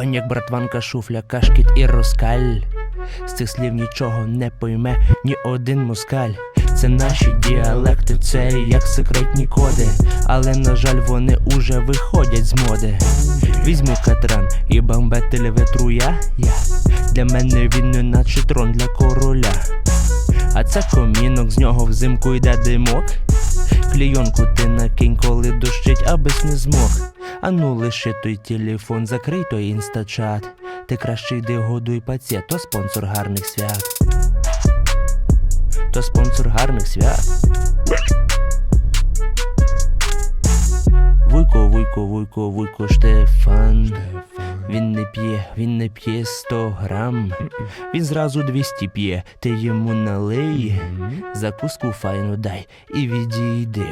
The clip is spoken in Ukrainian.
Баняк, братванка, шуфля, кашкіт і розкаль. З цих слів нічого не пойме ні один москаль. Це наші діалекти, це як секретні коди. Але на жаль, вони уже виходять з моди. Візьму катран і бамбетель ветруя. Я для мене він не наче трон для короля. А це комінок, з нього взимку йде димок. Клійонку ти накинь, коли дощить, абись не змог. Ану лиши той телефон, закрий той інстачат. Ти краще йди годуй пацієнт, то спонсор гарних свят. То спонсор гарних свят. Вуйко, вуйко, вуйко, вуйко, Штефан. Він не п'є, він не п'є 100 грам. Він зразу 200 п'є, ти йому налий. Закуску файну дай і відійди.